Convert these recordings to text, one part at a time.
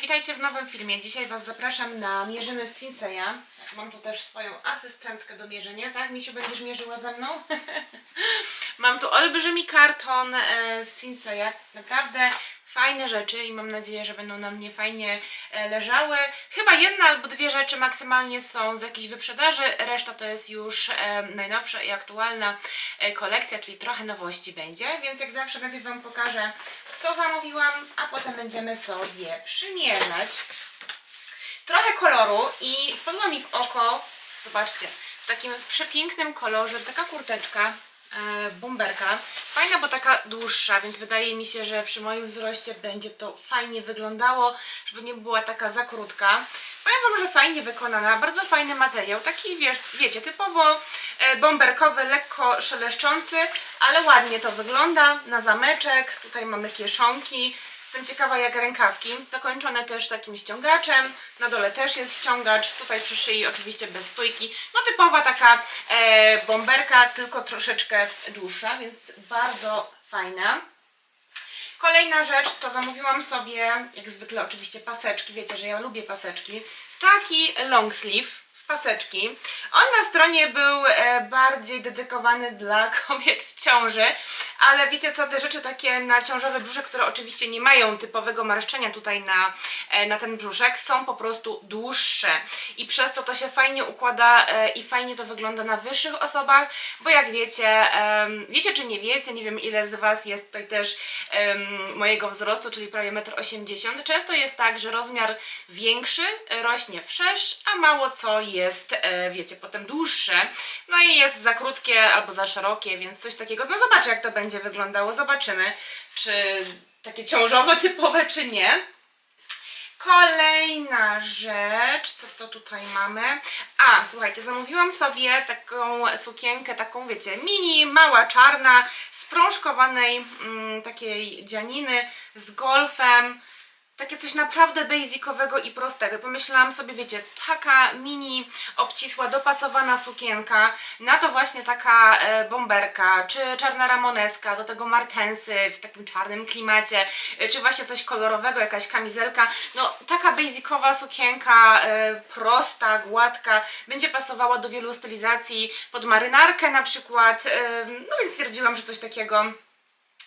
Witajcie w nowym filmie. Dzisiaj Was zapraszam na Mierzymy z Sinseya. Mam tu też swoją asystentkę do mierzenia, tak? Misiu, będziesz mierzyła ze mną? mam tu olbrzymi karton e, z Sinseya. Naprawdę fajne rzeczy i mam nadzieję, że będą na mnie fajnie e, leżały. Chyba jedna albo dwie rzeczy maksymalnie są z jakiejś wyprzedaży, reszta to jest już e, najnowsza i aktualna e, kolekcja, czyli trochę nowości będzie, więc jak zawsze najpierw Wam pokażę, co zamówiłam, a potem będziemy sobie przymierzać. Trochę koloru i wpadła mi w oko, zobaczcie, w takim przepięknym kolorze, taka kurteczka, bomberka. Fajna, bo taka dłuższa, więc wydaje mi się, że przy moim wzroście będzie to fajnie wyglądało, żeby nie była taka za krótka. Powiem Wam, że fajnie wykonana, bardzo fajny materiał, taki wiesz, wiecie, typowo e, bomberkowy, lekko szeleszczący, ale ładnie to wygląda, na zameczek, tutaj mamy kieszonki, Jestem ciekawa jak rękawki, zakończone też takim ściągaczem, na dole też jest ściągacz, tutaj przy szyi oczywiście bez stójki, no typowa taka e, bomberka, tylko troszeczkę dłuższa, więc bardzo fajna. Kolejna rzecz to zamówiłam sobie, jak zwykle oczywiście paseczki, wiecie, że ja lubię paseczki, taki long sleeve w paseczki. On na stronie był e, bardziej dedykowany dla kobiet w ciąży, ale wiecie co, te rzeczy takie na ciążowy brzuszek, które oczywiście nie mają typowego marszczenia tutaj na, e, na ten brzuszek, są po prostu dłuższe. I przez to to się fajnie układa e, i fajnie to wygląda na wyższych osobach, bo jak wiecie, wiecie czy nie wiecie, nie wiem ile z Was jest tutaj też mojego wzrostu, czyli prawie 1,80 m, często jest tak, że rozmiar większy rośnie wszerz, a mało co jest, e, wiecie, potem dłuższe, no i jest za krótkie albo za szerokie, więc coś takiego, no zobaczę jak to będzie wyglądało, zobaczymy, czy takie ciążowe typowe, czy nie. Kolejna rzecz, co to tutaj mamy? A, słuchajcie, zamówiłam sobie taką sukienkę, taką wiecie, mini, mała, czarna, z prążkowanej mm, takiej dzianiny z golfem. Takie coś naprawdę basicowego i prostego. Pomyślałam sobie, wiecie, taka mini, obcisła, dopasowana sukienka, na to właśnie taka e, bomberka, czy czarna ramoneska, do tego martensy w takim czarnym klimacie, e, czy właśnie coś kolorowego, jakaś kamizelka. No, taka basicowa sukienka, e, prosta, gładka, będzie pasowała do wielu stylizacji, pod marynarkę na przykład. E, no więc stwierdziłam, że coś takiego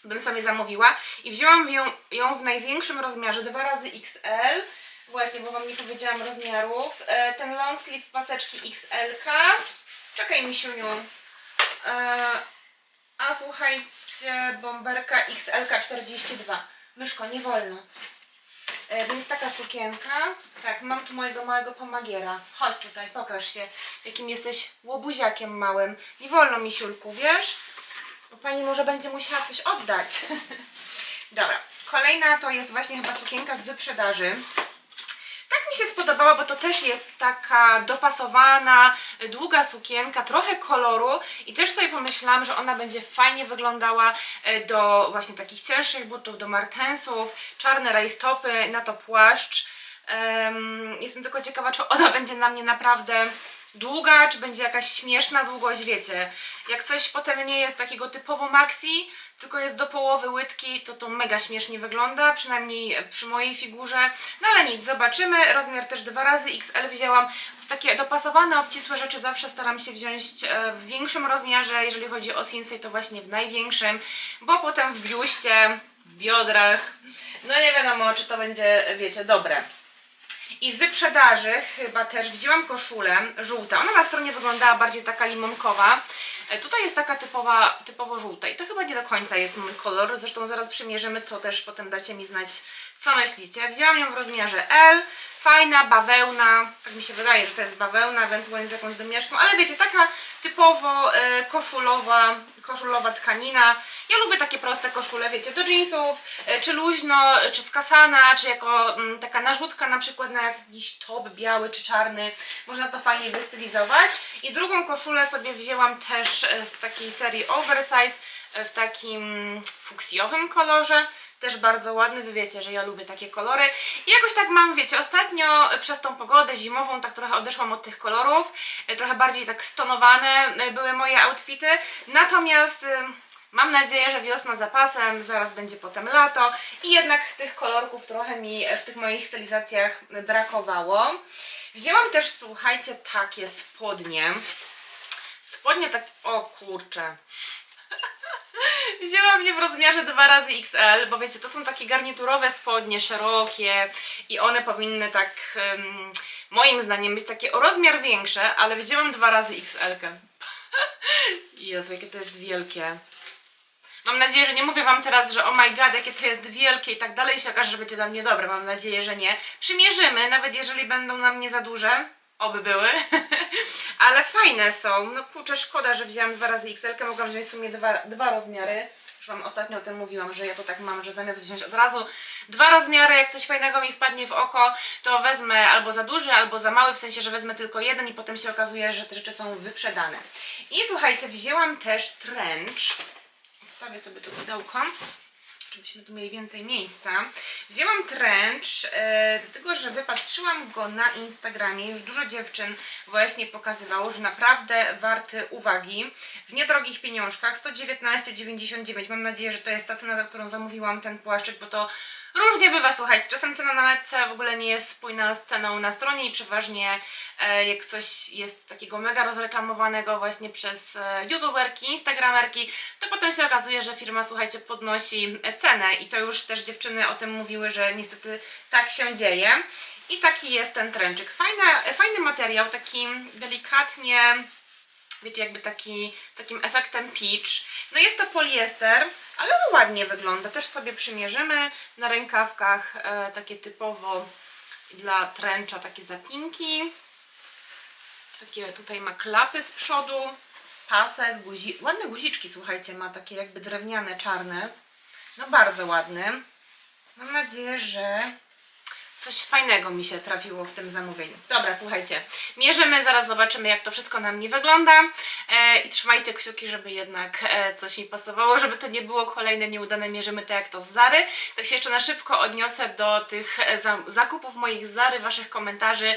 bym sobie zamówiła i wzięłam ją, ją w największym rozmiarze, dwa razy XL, właśnie, bo Wam nie powiedziałam rozmiarów, e, ten long sleeve paseczki XL, czekaj misiuniu, e, a słuchajcie, bomberka XL 42, myszko, nie wolno. E, więc taka sukienka, tak, mam tu mojego małego pomagiera, chodź tutaj, pokaż się, jakim jesteś łobuziakiem małym, nie wolno misiulku, wiesz? Bo pani może będzie musiała coś oddać. Dobra, kolejna to jest właśnie chyba sukienka z wyprzedaży. Tak mi się spodobała, bo to też jest taka dopasowana, długa sukienka, trochę koloru i też sobie pomyślałam, że ona będzie fajnie wyglądała e, do właśnie takich cięższych butów, do martensów, czarne rajstopy, na to płaszcz. Em, jestem tylko ciekawa, czy ona będzie na mnie naprawdę długa, czy będzie jakaś śmieszna długość, wiecie. Jak coś potem nie jest takiego typowo maxi, tylko jest do połowy łydki, to to mega śmiesznie wygląda, przynajmniej przy mojej figurze. No ale nic, zobaczymy. Rozmiar też dwa razy XL wzięłam. Takie dopasowane, obcisłe rzeczy zawsze staram się wziąć e, w większym rozmiarze, jeżeli chodzi o Sinsei, to właśnie w największym, bo potem w biuście, w biodrach, no nie wiadomo, czy to będzie, wiecie, dobre. I z wyprzedaży chyba też wzięłam koszulę żółta. Ona na stronie wyglądała bardziej taka limonkowa. E, Tutaj jest taka typowa, typowo żółta i to chyba nie do końca jest mój kolor. Zresztą zaraz przymierzymy, to też potem dacie mi znać, co myślicie. Wzięłam ją w rozmiarze L. Fajna, bawełna. Tak mi się wydaje, że to jest bawełna, ewentualnie z jakąś domieszką. Ale wiecie, taka typowo e, koszulowa, koszulowa tkanina. Ja lubię takie proste koszule, wiecie, do jeansów, e, czy luźno, czy w kasana, czy jako mm, taka narzutka na przykład na jakiś top biały czy czarny. Można to fajnie wystylizować. I drugą koszulę sobie wzięłam też e, z takiej serii Oversize w takim fuksjowym kolorze. Też bardzo ładny, wy wiecie, że ja lubię takie kolory. I jakoś tak mam, wiecie, ostatnio przez tą pogodę zimową tak trochę odeszłam od tych kolorów. Trochę bardziej tak stonowane były moje outfity. Natomiast... e, Mam nadzieję, że wiosna za pasem, zaraz będzie potem lato i jednak tych kolorków trochę mi w tych moich stylizacjach brakowało. Wzięłam też, słuchajcie, takie spodnie. Spodnie tak, o kurczę. Wzięłam je w rozmiarze 2 razy XL, bo wiecie, to są takie garniturowe spodnie, szerokie i one powinny tak, em, moim zdaniem, być takie o rozmiar większe, ale wzięłam 2 razy XL. -kę. Jezu, jakie to jest wielkie. Mam nadzieję, że nie mówię Wam teraz, że oh my god, jakie to jest wielkie i tak dalej, się okaże, że będzie dla mnie dobre. Mam nadzieję, że nie. Przymierzymy, nawet jeżeli będą na mnie za duże. Oby były. Ale fajne są. No kurczę, szkoda, że wzięłam dwa razy XL, mogłam wziąć w sumie dwa, dwa rozmiary. Już Wam ostatnio o tym mówiłam, że ja to tak mam, że zamiast wziąć od razu dwa rozmiary, jak coś fajnego mi wpadnie w oko, to wezmę albo za duży, albo za mały, w sensie, że wezmę tylko jeden i potem się okazuje, że te rzeczy są wyprzedane. I słuchajcie, wzięłam też trench. Odstawię sobie tu pudełko, żebyśmy tu mieli więcej miejsca. Wzięłam trench, e, dlatego że wypatrzyłam go na Instagramie. Już dużo dziewczyn właśnie pokazywało, że naprawdę warty uwagi. W niedrogich pieniążkach 119,99. Mam nadzieję, że to jest ta cena, za którą zamówiłam ten płaszczyk, bo to Różnie bywa, słuchajcie, czasem cena na metce w ogóle nie jest spójna z ceną na stronie i przeważnie e, jak coś jest takiego mega rozreklamowanego właśnie przez e, youtuberki, instagramerki, to potem się okazuje, że firma, słuchajcie, podnosi cenę i to już też dziewczyny o tym mówiły, że niestety tak się dzieje. I taki jest ten tręczyk. Fajna, e, fajny materiał, taki delikatnie wiecie, jakby taki, takim efektem peach. No jest to poliester, ale no ładnie wygląda. Też sobie przymierzymy na rękawkach e, takie typowo dla tręcza takie zapinki. Takie tutaj ma klapy z przodu, pasek, guzi ładne guziczki, słuchajcie, ma takie jakby drewniane, czarne. No bardzo ładny. Mam nadzieję, że coś fajnego mi się trafiło w tym zamówieniu. Dobra, słuchajcie, mierzymy, zaraz zobaczymy jak to wszystko na mnie wygląda e, i trzymajcie kciuki, żeby jednak e, coś mi pasowało, żeby to nie było kolejne nieudane mierzymy tak jak to z Zary. Tak się jeszcze na szybko odniosę do tych e, za zakupów moich Zary, waszych komentarzy.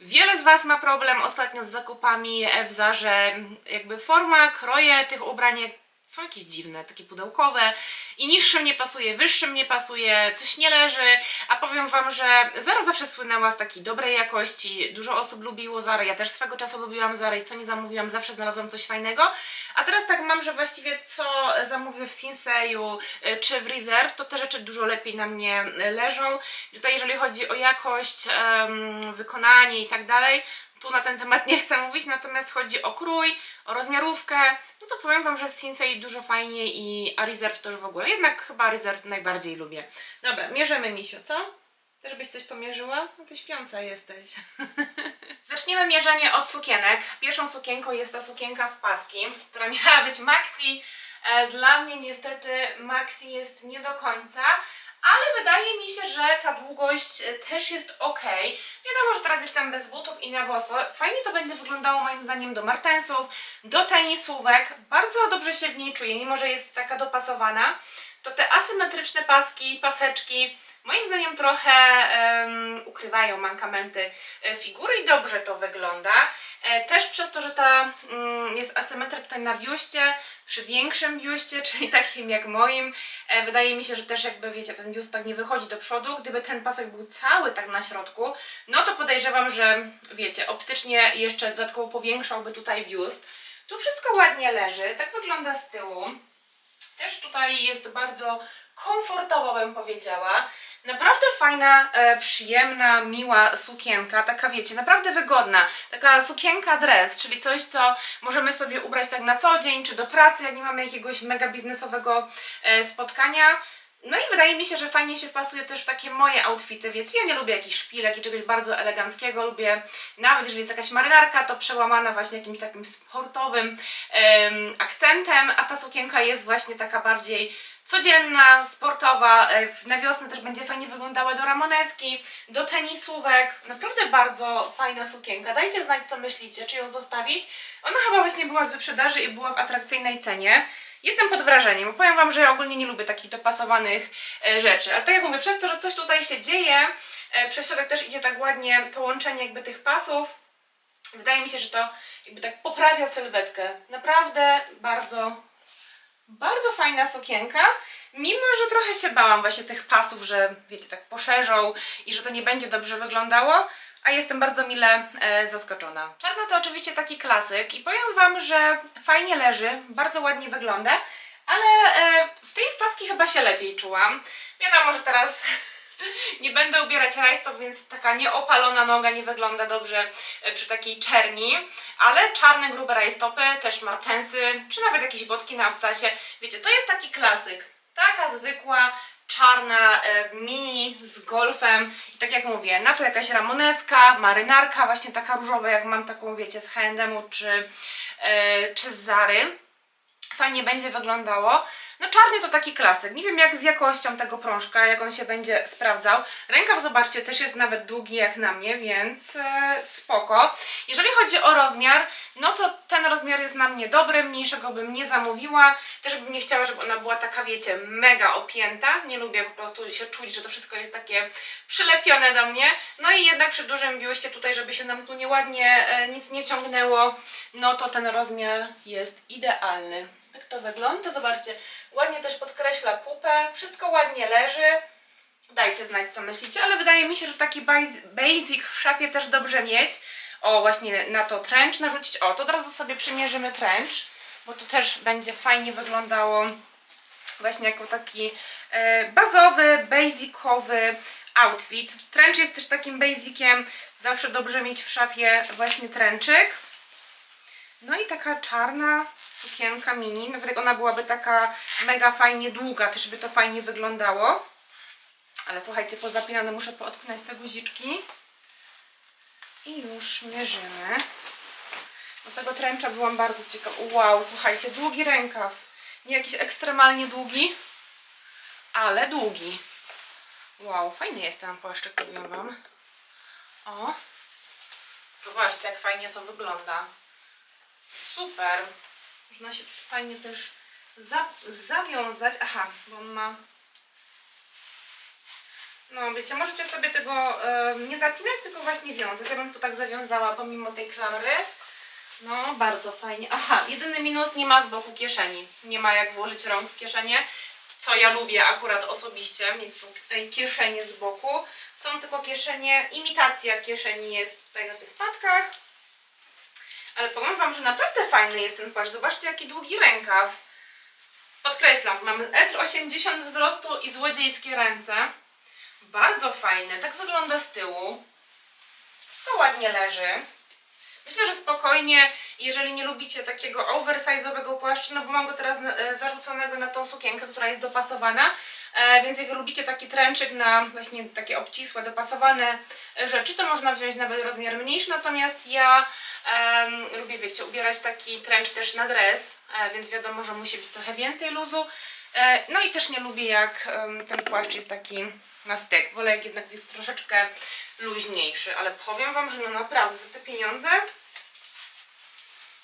Wiele z Was ma problem ostatnio z zakupami e, w Zarze, jakby forma, kroje tych ubrań są jakieś dziwne, takie pudełkowe. I niższym nie pasuje, wyższym nie pasuje, coś nie leży, a powiem Wam, że Zara zawsze słynęła z takiej dobrej jakości, dużo osób lubiło Zara, ja też swego czasu lubiłam Zara i co nie zamówiłam, zawsze znalazłam coś fajnego, a teraz tak mam, że właściwie co zamówię w Sinseju y, czy w Reserve, to te rzeczy dużo lepiej na mnie leżą. Tutaj jeżeli chodzi o jakość, wykonanie i tak dalej, tu na ten temat nie chcę mówić, natomiast chodzi o krój, o rozmiarówkę, no to powiem Wam, że z Sinsei dużo fajniej i a Reserve to już w ogóle. Jednak chyba Reserve najbardziej lubię. Dobra, mierzymy Misiu, co? Też byś coś pomierzyła? No ty śpiąca jesteś. Zaczniemy mierzenie od sukienek. Pierwszą sukienką jest ta sukienka w paski, która miała być maxi. E, Dla mnie niestety maxi jest nie do końca, ale wydaje mi się, że ta długość e, też jest ok. Wiadomo, że teraz jestem bez butów i na boso. Fajnie to będzie wyglądało moim zdaniem do martensów, do tenisówek. Bardzo dobrze się w niej czuję, mimo że jest taka dopasowana. To te asymetryczne paski, paseczki moim zdaniem trochę em, ukrywają mankamenty e, figury i dobrze to wygląda. E, też przez to, że ta mm, jest asymetria tutaj na biuście, przy większym biuście, czyli takim jak moim, e, wydaje mi się, że też jakby wiecie, ten biust tak nie wychodzi do przodu. Gdyby ten pasek był cały tak na środku, no to podejrzewam, że wiecie, optycznie jeszcze dodatkowo powiększałby tutaj biust. Tu wszystko ładnie leży, tak wygląda z tyłu. Też tutaj jest bardzo komfortowo, bym powiedziała. Naprawdę fajna, e, przyjemna, miła sukienka, taka wiecie, naprawdę wygodna. Taka sukienka dress, czyli coś, co możemy sobie ubrać tak na co dzień, czy do pracy, jak nie mamy jakiegoś mega biznesowego e, spotkania. No i wydaje mi się, że fajnie się wpasuje też w takie moje outfity, wiecie, ja nie lubię jakichś szpilek i czegoś bardzo eleganckiego, lubię nawet jeżeli jest jakaś marynarka, to przełamana właśnie jakimś takim sportowym em, akcentem, a ta sukienka jest właśnie taka bardziej codzienna, sportowa, e, na wiosnę też będzie fajnie wyglądała do ramoneski, do tenisówek, naprawdę bardzo fajna sukienka, dajcie znać co myślicie, czy ją zostawić, ona chyba właśnie była z wyprzedaży i była w atrakcyjnej cenie, Jestem pod wrażeniem. Powiem Wam, że ja ogólnie nie lubię takich dopasowanych e, rzeczy. Ale tak jak mówię, przez to, że coś tutaj się dzieje, e, przez środek też idzie tak ładnie to łączenie jakby tych pasów. Wydaje mi się, że to jakby tak poprawia sylwetkę. Naprawdę bardzo Bardzo fajna sukienka, mimo że trochę się bałam właśnie tych pasów, że wiecie, tak poszerzą i że to nie będzie dobrze wyglądało, a jestem bardzo mile e, zaskoczona. Czarna to oczywiście taki klasyk i powiem Wam, że fajnie leży, bardzo ładnie wygląda, ale e, w tej paski chyba się lepiej czułam. Wiadomo, że teraz nie będę ubierać rajstop, więc taka nieopalona noga nie wygląda dobrze e, przy takiej czerni, ale czarne grube rajstopy, też martensy, czy nawet jakieś botki na obcasie. Wiecie, to jest taki klasyk. Taka zwykła, czarna e, mini z golfem i tak jak mówię, na to jakaś ramoneska, marynarka, właśnie taka różowa, jak mam taką, wiecie, z H&M-u czy, e, czy z Zary fajnie będzie wyglądało. No czarny to taki klasyk. Nie wiem jak z jakością tego prążka, jak on się będzie sprawdzał. Rękaw, zobaczcie, też jest nawet długi jak na mnie, więc e, spoko. Jeżeli chodzi o rozmiar, no to ten rozmiar jest na mnie dobry, mniejszego bym nie zamówiła. Też bym nie chciała, żeby ona była taka, wiecie, mega opięta. Nie lubię po prostu się czuć, że to wszystko jest takie przylepione do mnie. No i jednak przy dużym biuście tutaj, żeby się nam tu nieładnie e, nic nie ciągnęło, no to ten rozmiar jest idealny. Tak to wygląda. Zobaczcie, ładnie też podkreśla pupę, wszystko ładnie leży. Dajcie znać, co myślicie, ale wydaje mi się, że taki bas- basic w szafie też dobrze mieć. O, właśnie na to trench narzucić. O, to od razu sobie przymierzymy trench, bo to też będzie fajnie wyglądało właśnie jako taki e, bazowy, basicowy outfit. Trench jest też takim basiciem, zawsze dobrze mieć w szafie właśnie trenczyk. No i taka czarna sukienka mini, nawet jak ona byłaby taka mega fajnie długa, też by to fajnie wyglądało. Ale słuchajcie, pozapinane muszę poodpinać te guziczki. I już mierzymy. Do tego tręcza byłam bardzo ciekawa. Wow, słuchajcie, długi rękaw. Nie jakiś ekstremalnie długi, ale długi. Wow, fajny jest ten płaszczyk, powiem Wam. O, zobaczcie jak fajnie to wygląda. Super. Można się fajnie też za, zawiązać. Aha, bo on ma... No wiecie, możecie sobie tego e, nie zapinać, tylko właśnie wiązać. Ja bym to tak zawiązała pomimo tej klamry. No, bardzo fajnie. Aha, jedyny minus, nie ma z boku kieszeni. Nie ma jak włożyć rąk w kieszenie, co ja lubię akurat osobiście, mieć tu tej kieszenie z boku. Są tylko kieszenie, imitacja kieszeni jest tutaj na tych patkach. Ale powiem Wam, że naprawdę fajny jest ten płaszcz. Zobaczcie, jaki długi rękaw. Podkreślam, mamy 1,80 m wzrostu i złodziejskie ręce. Bardzo fajny. Tak wygląda z tyłu. To ładnie leży. Myślę, że spokojnie, jeżeli nie lubicie takiego oversize'owego płaszcza, no bo mam go teraz e, zarzuconego na tą sukienkę, która jest dopasowana, e, więc jak lubicie taki trenczyk na właśnie takie obcisłe, dopasowane e, rzeczy, to można wziąć nawet rozmiar mniejszy, natomiast ja em, lubię, wiecie, ubierać taki trench też na dres, więc wiadomo, że musi być trochę więcej luzu. No i też nie lubię jak ten płaszcz jest taki na styk. Wolę jak jednak jest troszeczkę luźniejszy, ale powiem Wam, że no naprawdę za te pieniądze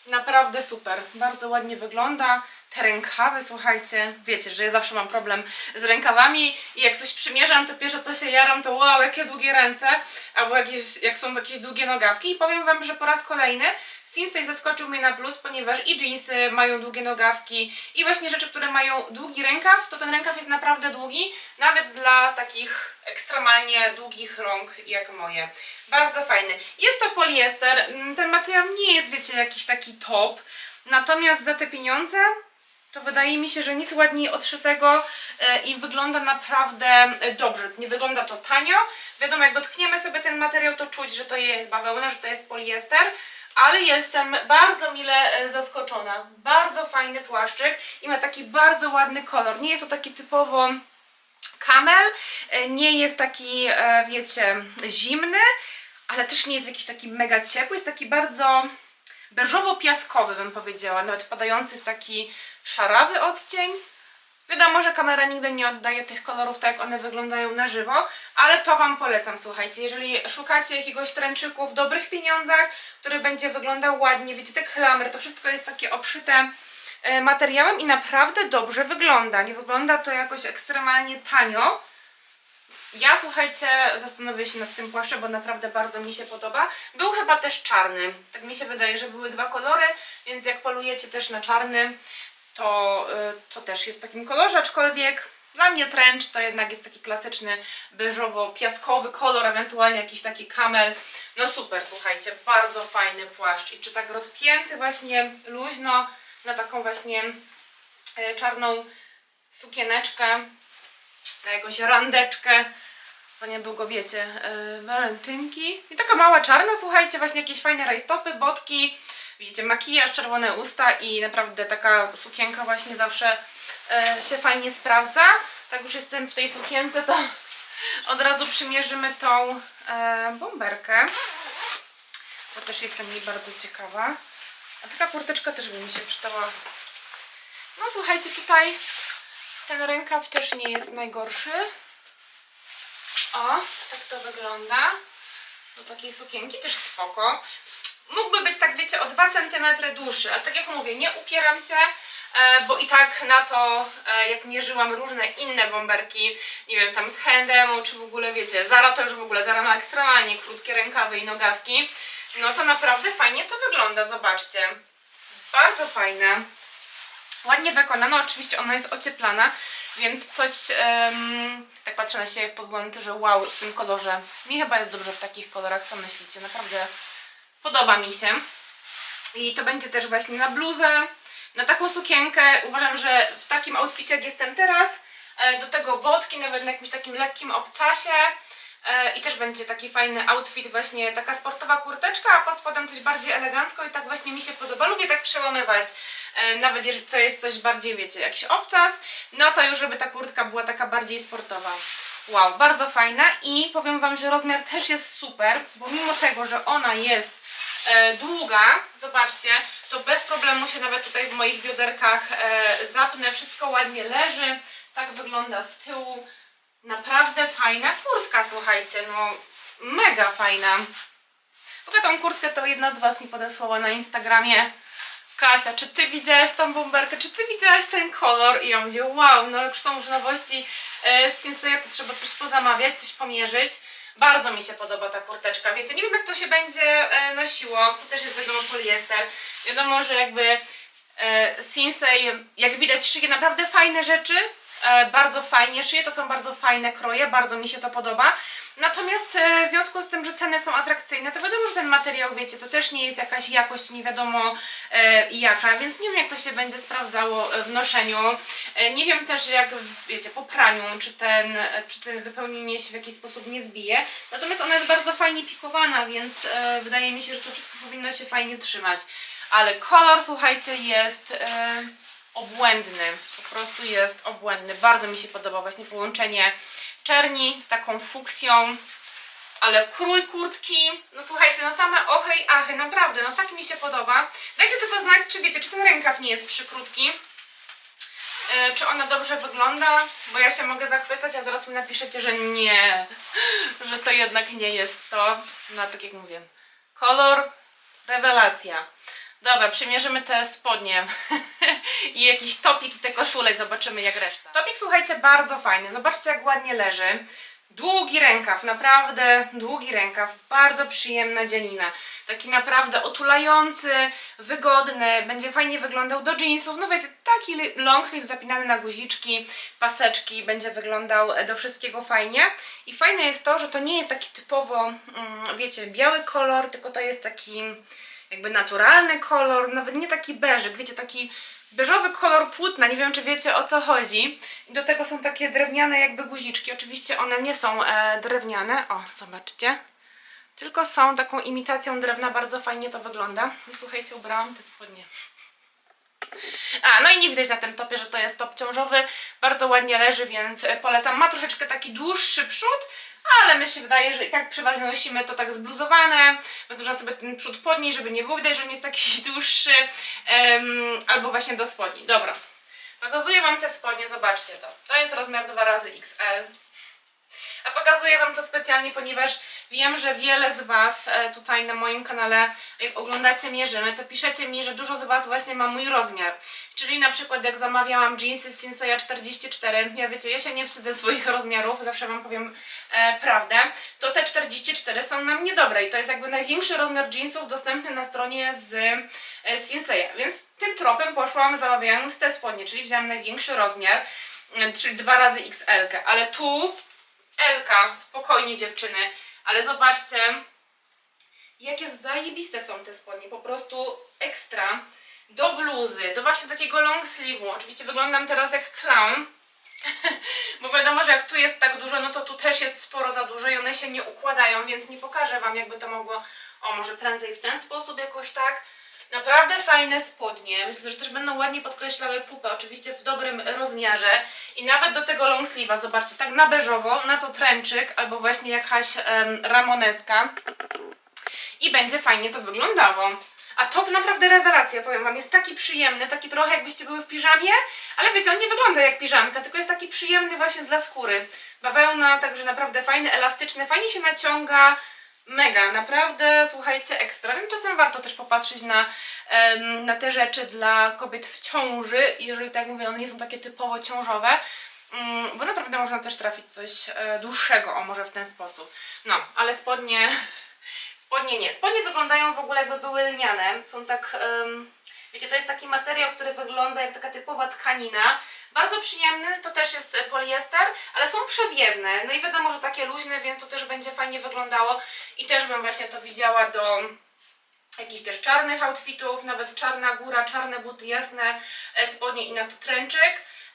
Naprawdę super, bardzo ładnie wygląda. Te rękawy, słuchajcie, wiecie, że ja zawsze mam problem z rękawami i jak coś przymierzam, to pierwsze co się jaram, to wow, jakie długie ręce, albo jakieś, jak są jakieś długie nogawki. I powiem Wam, że po raz kolejny Sinsei zaskoczył mnie na plus, ponieważ i jeansy mają długie nogawki i właśnie rzeczy, które mają długi rękaw, to ten rękaw jest naprawdę długi, nawet dla takich ekstremalnie długich rąk jak moje. Bardzo fajny. Jest to poliester, mm, ten materiał nie jest, wiecie, jakiś taki top, natomiast za te pieniądze to wydaje mi się, że nic ładniej odszytego e, i wygląda naprawdę e, dobrze. Nie wygląda to tanio. Wiadomo, jak dotkniemy sobie ten materiał, to czuć, że to jest bawełna, że to jest poliester. Ale jestem bardzo mile e, zaskoczona. Bardzo fajny płaszczyk i ma taki bardzo ładny kolor. Nie jest to taki typowo kamel, nie jest taki, wiecie, zimny, ale też nie jest jakiś taki mega ciepły. Jest taki bardzo beżowo-piaskowy, bym powiedziała, nawet wpadający w taki szarawy odcień. Wiadomo, że kamera nigdy nie oddaje tych kolorów tak, jak one wyglądają na żywo, ale to Wam polecam, słuchajcie. Jeżeli szukacie jakiegoś trenczyku w dobrych pieniądzach, który będzie wyglądał ładnie, wiecie, te klamry, to wszystko jest takie obszyte e, materiałem i naprawdę dobrze wygląda. Nie wygląda to jakoś ekstremalnie tanio. Ja, słuchajcie, zastanowię się nad tym płaszczem, bo naprawdę bardzo mi się podoba. Był chyba też czarny. Tak mi się wydaje, że były dwa kolory, więc jak polujecie też na czarny, to, y, to też jest w takim kolorze, aczkolwiek dla mnie trench to jednak jest taki klasyczny beżowo-piaskowy kolor, ewentualnie jakiś taki kamel. No super, słuchajcie, bardzo fajny płaszcz i czy tak rozpięty właśnie luźno na taką właśnie y, czarną sukieneczkę, na jakąś randeczkę, za niedługo wiecie, yy, walentynki. I taka mała czarna, słuchajcie, właśnie jakieś fajne rajstopy, botki, widzicie, makijaż, czerwone usta i naprawdę taka sukienka właśnie zawsze yy, się fajnie sprawdza. Tak już jestem w tej sukience, to od razu przymierzymy tą yy, bomberkę, bo też jestem jej bardzo ciekawa. A taka kurteczka też by mi się przydała. No słuchajcie, tutaj ten rękaw też nie jest najgorszy. O, tak to wygląda. Do takiej sukienki też spoko. Mógłby być tak, wiecie, o 2 cm dłuższy, ale tak jak mówię, nie upieram się, e, bo i tak na to, e, jak mierzyłam różne inne bomberki, nie wiem, tam z H&M, czy w ogóle, wiecie, Zara to już w ogóle, Zara ma ekstremalnie krótkie rękawy i nogawki, no to naprawdę fajnie to wygląda, zobaczcie. Bardzo fajne. Ładnie wykonana, oczywiście ona jest ocieplana, więc coś, em, tak patrzę na siebie w podgląd, że wow, w tym kolorze. Mi chyba jest dobrze w takich kolorach, co myślicie? Naprawdę podoba mi się. I to będzie też właśnie na bluzę, na taką sukienkę. Uważam, że w takim outficie jak jestem teraz, e, do tego botki, nawet na jakimś takim lekkim obcasie. E, I też będzie taki fajny outfit, właśnie taka sportowa kurteczka, a pod spodem coś bardziej elegancko i tak właśnie mi się podoba. Lubię tak przełamywać, e, nawet jeżeli to jest coś bardziej, wiecie, jakiś obcas, no to już żeby ta kurtka była taka bardziej sportowa. Wow, bardzo fajna i powiem Wam, że rozmiar też jest super, bo mimo tego, że ona jest e, długa, zobaczcie, to bez problemu się nawet tutaj w moich bioderkach zapnę, wszystko ładnie leży, tak wygląda z tyłu. Naprawdę fajna kurtka, słuchajcie, no mega fajna. W ogóle tą kurtkę to jedna z Was mi podesłała na Instagramie. Kasia, czy Ty widziałaś tą bomberkę, czy Ty widziałaś ten kolor? I ja mówię, wow, no jak są już nowości e, z Sinseya, to trzeba coś pozamawiać, coś pomierzyć. Bardzo mi się podoba ta kurteczka, wiecie, nie wiem jak to się będzie e, nosiło, to też jest wiadomo poliester. Wiadomo, że jakby e, Sinsei, jak widać, szyje naprawdę fajne rzeczy, bardzo fajnie szyje, to są bardzo fajne kroje, bardzo mi się to podoba. Natomiast e, w związku z tym, że ceny są atrakcyjne, to wiadomo, że ten materiał, wiecie, to też nie jest jakaś jakość nie wiadomo e, jaka, więc nie wiem jak to się będzie sprawdzało e, w noszeniu. E, nie wiem też jak, wiecie, po praniu, czy ten, e, czy ten wypełnienie się w jakiś sposób nie zbije. Natomiast ona jest bardzo fajnie pikowana, więc e, wydaje mi się, że to wszystko powinno się fajnie trzymać. Ale kolor, słuchajcie, jest e, obłędny. Po prostu jest obłędny. Bardzo mi się podoba właśnie połączenie czerni z taką fuksją. Ale krój kurtki, no słuchajcie, no same ochy i achy, naprawdę, no tak mi się podoba. Dajcie tylko znać, czy wiecie, czy ten rękaw nie jest przykrótki. E, czy ona dobrze wygląda, bo ja się mogę zachwycać, a zaraz mi napiszecie, że nie, że to jednak nie jest to. No tak jak mówię, kolor, rewelacja. Dobra, przymierzymy te spodnie i jakiś topik i te koszule i zobaczymy jak reszta. Topik, słuchajcie, bardzo fajny. Zobaczcie jak ładnie leży. Długi rękaw, naprawdę długi rękaw, bardzo przyjemna dzianina. Taki naprawdę otulający, wygodny, będzie fajnie wyglądał do jeansów. No wiecie, taki long sleeve zapinany na guziczki, paseczki, będzie wyglądał e, do wszystkiego fajnie. I fajne jest to, że to nie jest taki typowo, mm, wiecie, biały kolor, tylko to jest taki jakby naturalny kolor, nawet nie taki beżyk, wiecie, taki beżowy kolor płótna, nie wiem czy wiecie o co chodzi. I do tego są takie drewniane jakby guziczki, oczywiście one nie są e, drewniane, o zobaczcie, tylko są taką imitacją drewna, bardzo fajnie to wygląda. I słuchajcie, ubrałam te spodnie. A, no i nie widać na tym topie, że to jest top ciążowy, bardzo ładnie leży, więc e, polecam. Ma troszeczkę taki dłuższy przód, ale mi się wydaje, że i tak przeważnie nosimy to tak zbluzowane, można sobie ten przód podnieść, żeby nie było widać, że on jest taki dłuższy, em, albo właśnie do spodni. Dobra, pokazuję Wam te spodnie, zobaczcie to. To jest rozmiar 2 razy XL. A pokazuję Wam to specjalnie, ponieważ wiem, że wiele z Was e, tutaj na moim kanale, jak oglądacie Mierzymy, to piszecie mi, że dużo z Was właśnie ma mój rozmiar. Czyli na przykład jak zamawiałam jeansy z Sinseya 44, ja wiecie, ja się nie wstydzę swoich rozmiarów, zawsze Wam powiem e, prawdę, to te 44 są nam niedobre i to jest jakby największy rozmiar jeansów dostępny na stronie z e, więc tym tropem poszłam zamawiając te spodnie, czyli wziąłam największy rozmiar, y, czyli dwa razy XL, ale tu L, spokojnie dziewczyny, ale zobaczcie, jakie zajebiste są te spodnie, po prostu ekstra. Do bluzy, do właśnie takiego long sleeve'u. Oczywiście wyglądam teraz jak clown, bo wiadomo, że jak tu jest tak dużo, no to tu też jest sporo za dużo i one się nie układają, więc nie pokażę Wam jakby to mogło, o może prędzej w ten sposób jakoś tak. Naprawdę fajne spodnie, myślę, że też będą ładnie podkreślały pupę, oczywiście w dobrym rozmiarze i nawet do tego long sleeve'a, zobaczcie, tak na beżowo, na to trenczyk albo właśnie jakaś ramoneska i będzie fajnie to wyglądało. A top naprawdę rewelacja, powiem Wam, jest taki przyjemny, taki trochę jakbyście były w piżamie, ale wiecie, on nie wygląda jak piżamka, tylko jest taki przyjemny właśnie dla skóry. Bawełna, także naprawdę fajny, elastyczny, fajnie się naciąga, mega, naprawdę, słuchajcie, ekstra. Więc czasem warto też popatrzeć na, na te rzeczy dla kobiet w ciąży, jeżeli tak mówię, one nie są takie typowo ciążowe, Mm, bo naprawdę można też trafić coś e, dłuższego, o może w ten sposób. No, ale spodnie, spodnie nie. Spodnie wyglądają w ogóle jakby były lniane. Są tak, wiecie, to jest taki materiał, który wygląda jak taka typowa tkanina. Bardzo przyjemny, to też jest e, poliester, ale są przewiewne. No i wiadomo, że takie luźne, więc to też będzie fajnie wyglądało. I też bym właśnie to widziała do jakichś też czarnych outfitów, nawet czarna góra, czarne buty jasne, e, spodnie i na to.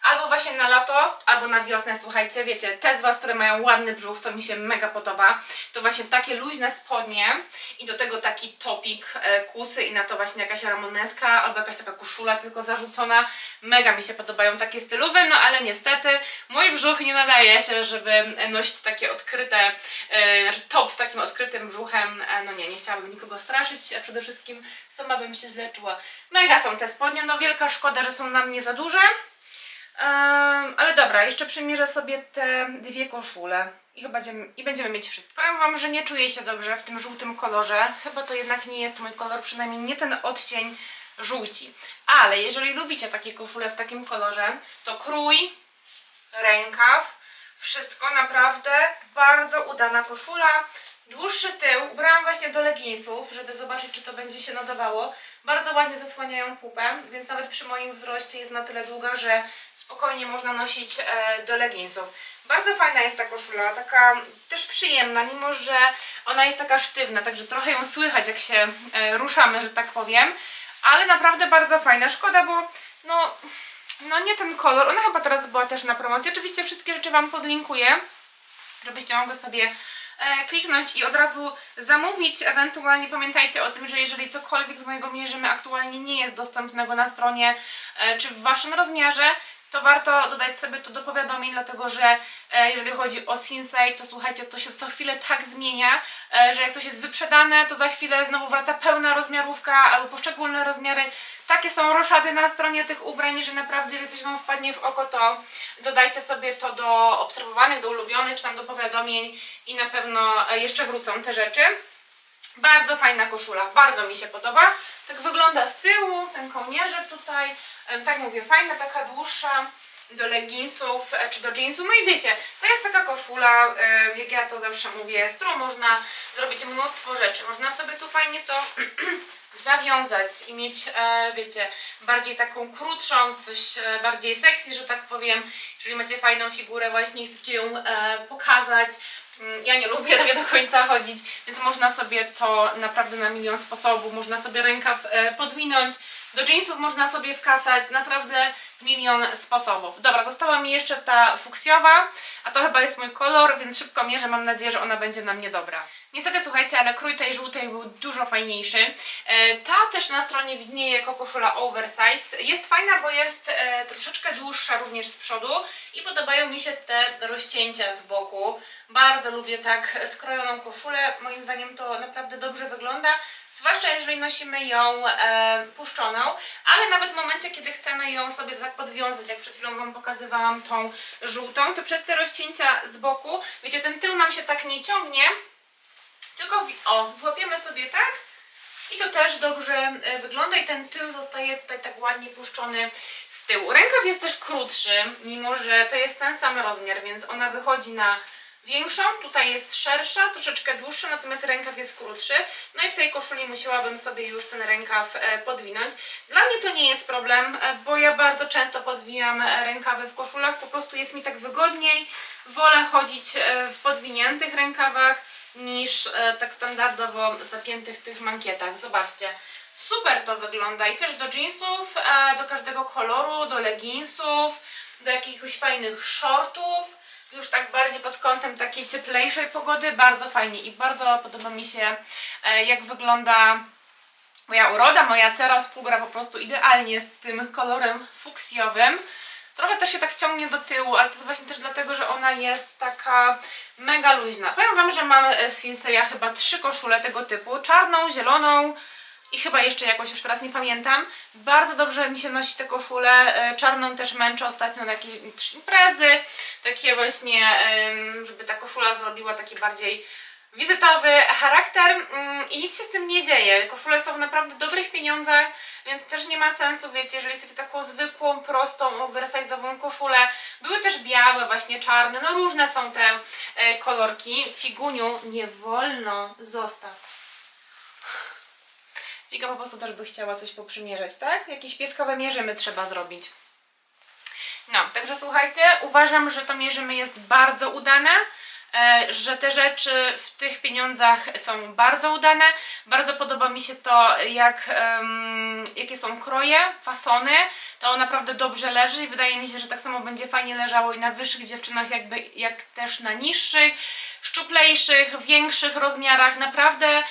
Albo właśnie na lato, albo na wiosnę, słuchajcie, wiecie, te z Was, które mają ładny brzuch, co mi się mega podoba, to właśnie takie luźne spodnie i do tego taki topik, e, kusy i na to właśnie jakaś ramoneska albo jakaś taka koszula tylko zarzucona. Mega mi się podobają takie stylowe, no ale niestety mój brzuch nie nadaje się, żeby nosić takie odkryte, e, znaczy top z takim odkrytym brzuchem. E, no nie, nie chciałabym nikogo straszyć, a przede wszystkim sama bym się źle czuła. Mega są te spodnie, no wielka szkoda, że są na mnie za duże. Em, ale dobra, jeszcze przymierzę sobie te dwie koszule i chyba będziemy, i będziemy mieć wszystko. Powiem Wam, że nie czuję się dobrze w tym żółtym kolorze. Chyba to jednak nie jest mój kolor, przynajmniej nie ten odcień żółci. Ale jeżeli lubicie takie koszule w takim kolorze, to krój, rękaw, wszystko naprawdę bardzo udana koszula. Dłuższy tył, ubrałam właśnie do leginsów, żeby zobaczyć, czy to będzie się nadawało. Bardzo ładnie zasłaniają pupę, więc nawet przy moim wzroście jest na tyle długa, że spokojnie można nosić e, do leginsów. Bardzo fajna jest ta koszula, taka też przyjemna, mimo że ona jest taka sztywna, także trochę ją słychać, jak się e, ruszamy, że tak powiem. Ale naprawdę bardzo fajna. Szkoda, bo no, no nie ten kolor. Ona chyba teraz była też na promocji. Oczywiście wszystkie rzeczy Wam podlinkuję, żebyście mogły sobie kliknąć i od razu zamówić. Ewentualnie pamiętajcie o tym, że jeżeli cokolwiek z mojego mierzymy aktualnie nie jest dostępnego na stronie e, czy w Waszym rozmiarze, to warto dodać sobie to do powiadomień, dlatego że e, jeżeli chodzi o Sinsei, to słuchajcie, to się co chwilę tak zmienia, e, że jak coś jest wyprzedane, to za chwilę znowu wraca pełna rozmiarówka albo poszczególne rozmiary. Takie są roszady na stronie tych ubrań, że naprawdę jeżeli coś Wam wpadnie w oko, to dodajcie sobie to do obserwowanych, do ulubionych, czy tam do powiadomień i na pewno e, jeszcze wrócą te rzeczy. Bardzo fajna koszula, bardzo mi się podoba. Tak wygląda z tyłu, ten kołnierzyk tutaj, tak mówię, fajna, taka dłuższa do leginsów e, czy do jeansów. No i wiecie, to jest taka koszula, jak ja to zawsze mówię, z którą można zrobić mnóstwo rzeczy. Można sobie tu fajnie to zawiązać i mieć, e, wiecie, bardziej taką krótszą, coś e, bardziej sexy, że tak powiem. Jeżeli macie fajną figurę właśnie i chcecie ją pokazać, ja nie lubię tak do końca chodzić, więc można sobie to naprawdę na milion sposobów. Można sobie rękaw e, podwinąć, do jeansów można sobie wkasać, naprawdę milion sposobów. Dobra, została mi jeszcze ta fuksjowa, a to chyba jest mój kolor, więc szybko mierzę, mam nadzieję, że ona będzie na mnie dobra. Niestety, słuchajcie, ale krój tej żółtej był dużo fajniejszy. E, ta też na stronie widnieje jako koszula oversize. Jest fajna, bo jest e, troszeczkę dłuższa również z przodu i podobają mi się te rozcięcia z boku. Bardzo lubię tak skrojoną koszulę. Moim zdaniem to naprawdę dobrze wygląda. Zwłaszcza jeżeli nosimy ją e, puszczoną, ale nawet w momencie, kiedy chcemy ją sobie tak podwiązać, jak przed chwilą Wam pokazywałam tą żółtą, to przez te rozcięcia z boku, wiecie, ten tył nam się tak nie ciągnie, tylko o, złapiemy sobie tak i to też dobrze e, wygląda i ten tył zostaje tutaj tak ładnie puszczony z tyłu. Rękaw jest też krótszy, mimo że to jest ten sam rozmiar, więc ona wychodzi na większą, tutaj jest szersza, troszeczkę dłuższa, natomiast rękaw jest krótszy. No i w tej koszuli musiałabym sobie już ten rękaw e, podwinąć. Dla mnie to nie jest problem, e, bo ja bardzo często podwijam e, rękawy w koszulach, po prostu jest mi tak wygodniej. Wolę chodzić w podwiniętych rękawach niż tak standardowo zapiętych tych mankietach. Zobaczcie. Super to wygląda i też do jeansów, do każdego koloru, do leginsów, do jakichś fajnych shortów, już tak bardziej pod kątem takiej cieplejszej pogody, bardzo fajnie i bardzo podoba mi się e, jak wygląda moja uroda, moja cera współgra po prostu idealnie z tym kolorem fuksjowym. Trochę też się tak ciągnie do tyłu, ale to właśnie też dlatego, że ona jest taka mega luźna. Powiem Wam, że mam e, z Sinseya chyba trzy koszule tego typu, czarną, zieloną, i chyba jeszcze jakoś, już teraz nie pamiętam. Bardzo dobrze mi się nosi te koszule. E, Czarną też męczę ostatnio na jakieś imprezy. Takie właśnie, żeby ta koszula zrobiła taki bardziej wizytowy charakter mm, i nic się z tym nie dzieje. Koszule są w naprawdę dobrych pieniądzach, więc też nie ma sensu, wiecie, jeżeli chcecie taką zwykłą, prostą, oversize'ową koszulę. Były też białe, właśnie czarne, no różne są te e, kolorki. Figuniu, nie wolno, zostaw. Figa po prostu też by chciała coś poprzymierzać, tak? Jakieś pieskowe mierzymy trzeba zrobić. No, także słuchajcie, uważam, że to mierzymy jest bardzo udane, e, że te rzeczy w tych pieniądzach są bardzo udane. Bardzo podoba mi się to, jak, em, jakie są kroje, fasony. To naprawdę dobrze leży i wydaje mi się, że tak samo będzie fajnie leżało i na wyższych dziewczynach, jakby, jak też na niższych, szczuplejszych, większych rozmiarach. Naprawdę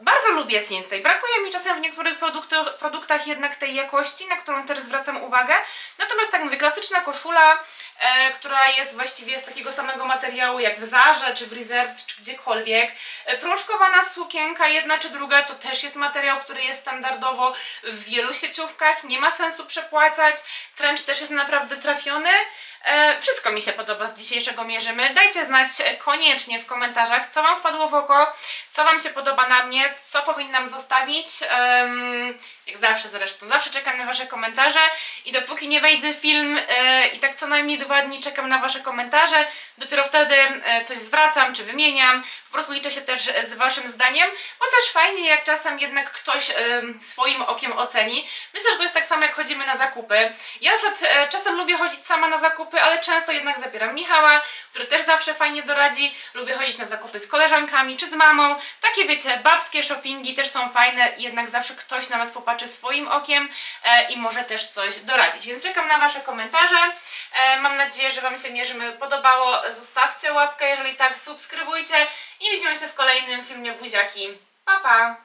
bardzo lubię Sinsei. Brakuje mi czasem w niektórych produktach, produktach jednak tej jakości, na którą też zwracam uwagę. Natomiast tak mówię, klasyczna koszula, e, która jest właściwie z takiego samego materiału jak w Zarze, czy w Reserve, czy gdziekolwiek. E, prążkowana sukienka, jedna czy druga, to też jest materiał, który jest standardowo w wielu sieciówkach. Nie ma sensu przepłacać. Trench też jest naprawdę trafiony. E, Wszystko mi się podoba z dzisiejszego mierzymy. Dajcie znać e, koniecznie w komentarzach, co Wam wpadło w oko, co Wam się podoba na mnie, co powinnam zostawić. Jak zawsze zresztą, zawsze czekam na Wasze komentarze i dopóki nie wejdzie film e, i tak co najmniej dwa dni czekam na Wasze komentarze, dopiero wtedy coś zwracam czy wymieniam. Po prostu liczę się też z Waszym zdaniem, bo też fajnie jak czasem jednak ktoś swoim okiem oceni. Myślę, że to jest tak samo jak chodzimy na zakupy. Ja na przykład czasem lubię chodzić sama na zakupy, ale często jednak zabieram Michała, który też zawsze fajnie doradzi. Lubię chodzić na zakupy z koleżankami czy z mamą. Takie wiecie, babskie shoppingi też są fajne, jednak zawsze ktoś na nas popatrzy swoim okiem e, i może też coś doradzić. Więc czekam na Wasze komentarze. E, mam nadzieję, że Wam się mierzymy podobało. Zostawcie łapkę, jeżeli tak, subskrybujcie i widzimy się w kolejnym filmie Buziaki. Pa, pa!